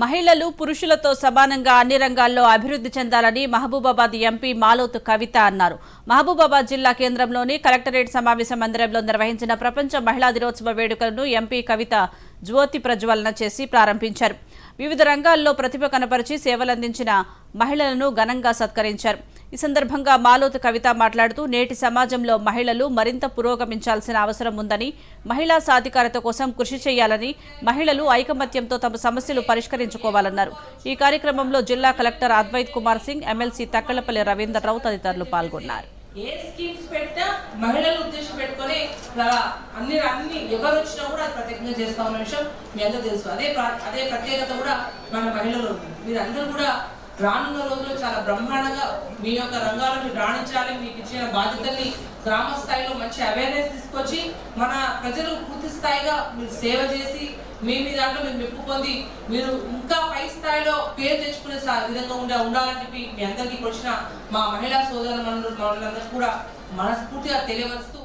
మహిళలు పురుషులతో సమానంగా అన్ని రంగాల్లో అభివృద్ధి చెందాలని మహబూబాబాద్ ఎంపీ మాలోతు కవిత అన్నారు. మహబూబాబాద్ జిల్లా కేంద్రంలోని కలెక్టరేట్ సమావేశ మందిరంలో నిర్వహించిన ప్రపంచ మహిళా దినోత్సవ వేడుకలను ఎంపీ కవిత జ్యోతి ప్రజ్వలన చేసి ప్రారంభించారు. వివిధ రంగాల్లో ప్రతిభ కనపరిచి సేవలందించిన మహిళలను ఘనంగా సత్కరించారు. ఈ సందర్భంగా మాలోతు కవిత మాట్లాడుతూ నేటి సమాజంలో మహిళలు మరింత పురోగమించాల్సిన అవసరం ఉందని మహిళా సాధికారత కోసం కృషి చేయాలని మహిళలు ఐకమత్యంతో తమ సమస్యలు పరిష్కరించుకోవాలన్నారు. ఈ కార్యక్రమంలో జిల్లా కలెక్టర్ అద్వైత్ కుమార్ సింగ్ ఎమ్మెల్సీ తక్కలపల్లి రౌత్ తదితరులు పాల్గొన్నారు. అన్ని అన్ని ఎవరు వచ్చినా కూడా అది ప్రత్యేకంగా చేస్తా ఉన్న విషయం మీ అందరూ తెలుసు. అదే అదే ప్రత్యేకత కూడా మన మహిళలు ఉంది. మీరందరూ కూడా రానున్న రోజుల్లో చాలా బ్రహ్మాండంగా మీ యొక్క రంగాలను రాణించాలి మీకు ఇచ్చిన బాధ్యతల్ని గ్రామ స్థాయిలో మంచి అవేర్నెస్ తీసుకొచ్చి మన ప్రజలు పూర్తి స్థాయిగా మీరు సేవ చేసి మీ మీ దాంట్లో మీరు మెప్పు పొంది మీరు ఇంకా పై స్థాయిలో పేరు తెచ్చుకునే సా- విధంగా ఉండే ఉండాలని చెప్పి మీ అందరికీ వచ్చిన మా మహిళా సోదరు మనందరూ కూడా మనస్ఫూర్తిగా తెలియవరుస్తూ